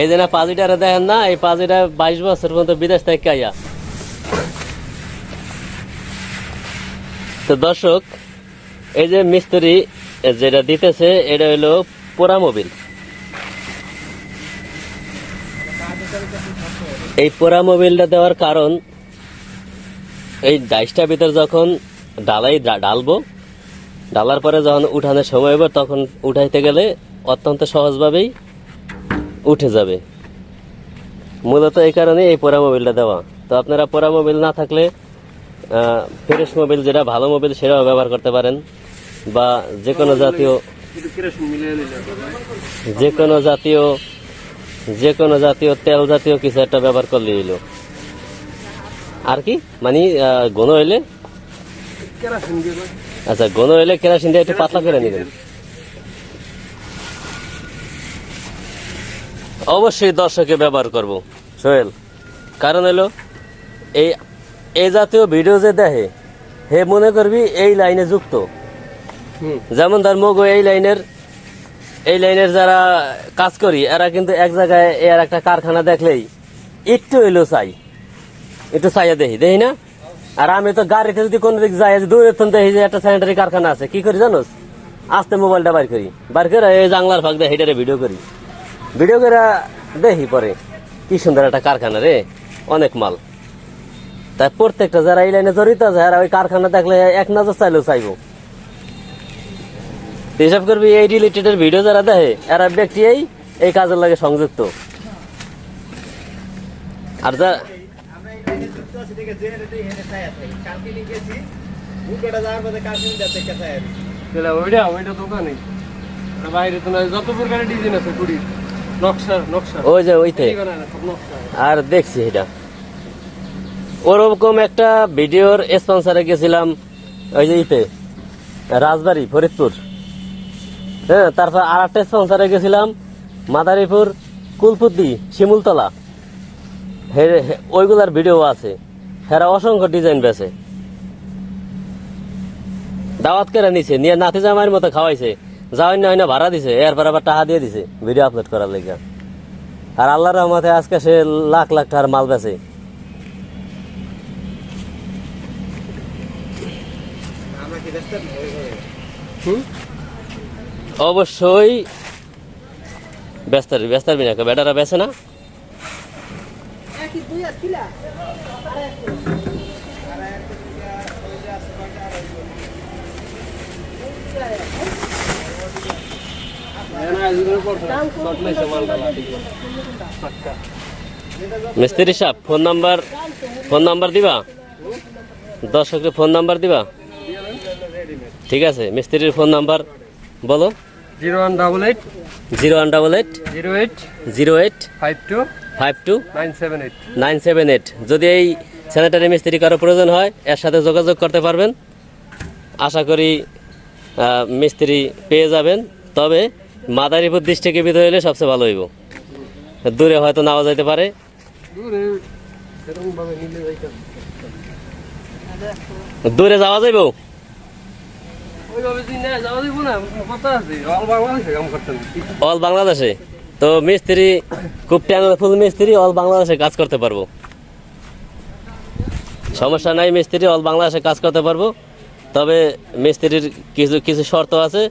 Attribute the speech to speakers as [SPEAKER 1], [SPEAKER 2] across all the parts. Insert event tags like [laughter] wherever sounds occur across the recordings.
[SPEAKER 1] এই যে না পাজিটারে দেখেন না, এই পাজিটা বাইশ বছর পর্যন্ত বিদেশ থেকে আইয়া তো দর্শক, এই যে মিস্ত্রি যেটা দিতেছে, এটা হলো পোড়া মোবিল। এই পোড়া মোবিলটা দেওয়ার কারণ, এই ডাইসটার ভিতর যখন ডালাই ডালবো, ডালার পরে যখন উঠানোর সময় হবে, তখন উঠাইতে গেলে অত্যন্ত সহজভাবেই উঠে যাবে। মূলত এই কারণে এই পোড়া মোবিলটা দেওয়া। তো আপনারা পোড়া মোবিল না থাকলে ফ্রেশ মোবিল যেটা ভালো মোবিল সেটাও ব্যবহার করতে পারেন। বা যে কোনো জাতীয় যে কোনো জাতীয় যে কোনো জাতীয় তেল জাতীয় কিছু একটা ব্যবহার করলে এলো আর কি? মানে ঘন হইলে। আচ্ছা ঘন হইলে কেরাসিন দিয়ে একটু পাতলা করে নেবেন। অবশ্যই দর্শকে ব্যবহার করব। সোহেল কারণ হলো এই এই জাতীয় ভিডিও যে দেখে হে মনে করবি এই লাইনে যুক্ত। যেমন ধর মগো এই লাইনের এই লাইনের যারা কাজ করি এরা কিন্তু এক জায়গায় এর একটা কারখানা দেখলেই একটু এলো চাই। একটু চাইয়া দেখি দেখি না? আর আমি তো গাড়িতে যদি কোনো দিক যাই দূরে দেখি যে একটা স্যানিটারি কারখানা আছে কি করি জানোস? আস্তে মোবাইলটা বার করি। বার করে এই জাংলার ফাঁক দিয়ে হেঁটে ভিডিও করি। ভিডিও করে দেখি পরে। কি সুন্দর একটা কারখানা রে, অনেক মাল। তাই প্রত্যেকটা যারা এই লাইনে জড়িত আছে, এরা ওই কারখানা দেখলে এক নজর চাইলেও চাইব। হিসাব করবি, এই রিলেটেড এর ভিডিও যারা দেখে, এরা ব্যক্তি এই এই কাজের লাগে সংযুক্ত। আর যা
[SPEAKER 2] ওইটা ওইটা দোকানে। বাইরে তো যত প্রকারের ডিজাইন আছে, কুড়ির।
[SPEAKER 1] ওই যে ওইতে। আর দেখছি এটা। ওরকম একটা ভিডিওর স্পন্সারে গেছিলাম ওই যে ইতে রাজবাড়ি ফরিদপুর। হ্যাঁ তারপর আর একটা স্পন্সারে গেছিলাম মাদারীপুর কুলপুদ্দি শিমুলতলা। ওইগুলার ভিডিও আছে। হেরা অসংখ্য ডিজাইন বেছে। দাওয়াত করে নিছে নিয়ে নাতি জামাইয়ের মতো খাওয়াইছে। যাওয়াই না হয় না ভাড়া দিছে। এরপর আবার টাকা দিয়ে দিছে ভিডিও আপলোড করার লেগে। আর আল্লাহর রহমতে আজকে সে লাখ লাখ টাকার মাল
[SPEAKER 3] কি
[SPEAKER 1] অবশ্যই ব্যস্ত ব্যস্ত না, বেটারা বেছে না।
[SPEAKER 2] এনা
[SPEAKER 1] মিস্ত্রি সাহেব ফোন নাম্বার ফোন নাম্বার দিবা? দর্শককে ফোন নাম্বার দিবা? ঠিক আছে মিস্ত্রির ফোন নাম্বার বলো।
[SPEAKER 2] Zero one double eight
[SPEAKER 1] zero one double eight
[SPEAKER 2] zero eight
[SPEAKER 1] zero eight
[SPEAKER 2] five two
[SPEAKER 1] five two
[SPEAKER 2] nine seven eight.
[SPEAKER 1] Nine seven eight. যদি এই স্যানিটারি মিস্ত্রি কারও প্রয়োজন হয় এর সাথে যোগাযোগ করতে পারবেন। আশা করি মিস্ত্রি পেয়ে যাবেন। তবে মাদারীপুর ডিস্ট্রিক্টের ভিতরে হলে সবচেয়ে ভালো হইব। দূরে হয়তো নাও যাইতে পারে।
[SPEAKER 2] দূরে
[SPEAKER 1] যাওয়া যাইব?
[SPEAKER 2] অল বাংলাদেশে
[SPEAKER 1] তো মিস্ত্রি খুব ফুল মিস্ত্রি অল বাংলাদেশে কাজ করতে পারব। সমস্যা নাই মিস্ত্রি অল বাংলাদেশে কাজ করতে পারব। তবে মিস্ত্রির কিছু কিছু শর্ত আছে।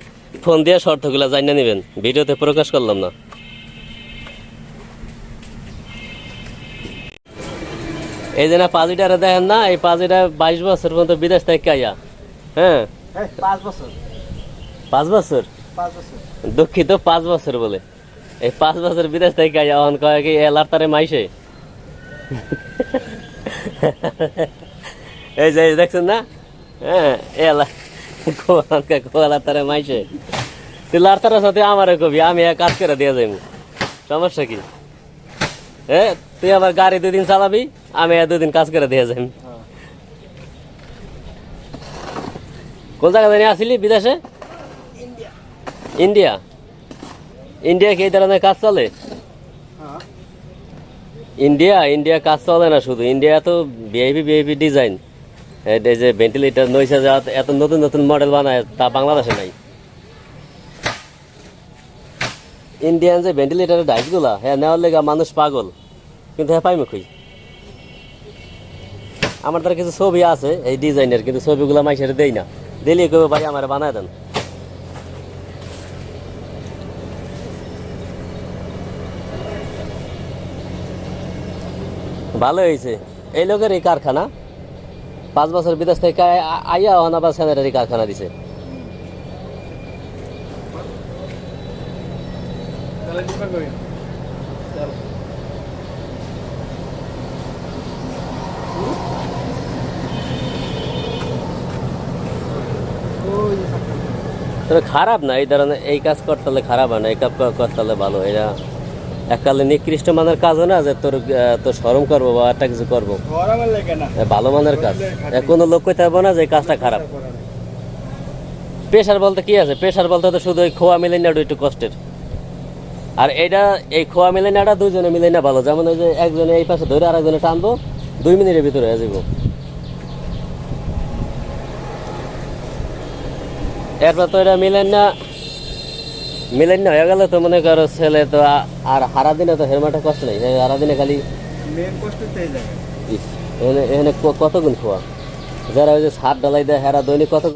[SPEAKER 1] ফোন দিয়ে শর্তগুলো জানিয়ে নেবেন। ভিডিওতে প্রকাশ করলাম না। এই যে না পাজিটারে দেখেন না এই পাজিটা বাইশ বছর পর্যন্ত বিদেশ থেকে আইয়া। হ্যাঁ?
[SPEAKER 3] পাঁচ বছর।
[SPEAKER 1] পাঁচ বছর? দুঃখিত পাঁচ বছর বলে। এই পাঁচ বছর বিদেশ থেকে আইয়া অন কয় কি এলার তারে মাইসে [laughs] এই যে দেখছেন না? হ্যাঁ এলা কোয়ালার তারে মাইসে তুই লাড়তারের সাথে আমারে কবি আমি এক কাজ করে দিয়ে যাইব সমস্যা কি? হ্যাঁ তুই আমার গাড়ি দুদিন চালাবি আমি দুদিন কাজ করে দিয়ে যাই কোন জায়গা জানি আসিলি বিদেশে? ইন্ডিয়া? ইন্ডিয়া কি এই ধরনের কাজ চলে?
[SPEAKER 3] হ্যাঁ।
[SPEAKER 1] ইন্ডিয়া ইন্ডিয়া কাজ চলে না শুধু। ইন্ডিয়া তো ভিআইপি ভিআইপি ডিজাইন। এই যে ভেন্টিলেটার নইসা যা এত নতুন নতুন মডেল বানায়, তা বাংলাদেশে নাই। ইন্ডিয়ান যে ভেন্টিলেটারের ডাইসগুলা হ্যাঁ নেওয়ার লেগা মানুষ পাগল। কিন্তু হ্যাঁ পাইমে খুঁজ আমার তার কিছু ছবি আছে, এই ডিজাইনের কিন্তু ছবিগুলো মাইসের দেই না। দিলে কেউ ভাই, আমার বানায় দেন। ভালো হয়েছে এই লোকের এই কারখানা। পাঁচ বছর বিদেশ থেকে আইয়া অনাবাস স্যানিটারি কারখানা দিছে। খারাপ না, এই ধরনের এই কাজ করতে হলে খারাপ হয় না, এই কাজ করতে হলে ভালো এটা এককালে নিকৃষ্ট মানের কাজও না যে তোর তোর সরম করব বা একটা কিছু করব।
[SPEAKER 3] না
[SPEAKER 1] ভালো মানের কাজ। কোনো লোক কইতে পারব না যে কাজটা খারাপ। প্রেশার বলতে কি আছে? প্রেশার বলতে তো শুধু ওই খোয়া মিলে নেওয়া একটু কষ্টের। আর এটা এই খোয়া মিলে নেওয়াটা দুজনে মিলে না ভালো। যেমন ওই যে একজনে এই পাশে ধরে আরেকজনে টানবো, দুই মিনিটের ভিতরে হয়ে যাব এরপর তো এটা মিলেন না মিলেন না হয়ে গেলে তো মনে করো ছেলে তো আর হারা দিনে তো হেলমেটে কষ্ট নেই হারা দিনে খালি এখানে এখানে কত গুণ খোয়া? যারা ওই যে সার ডালাই দেয় হেরা দৈনিক কত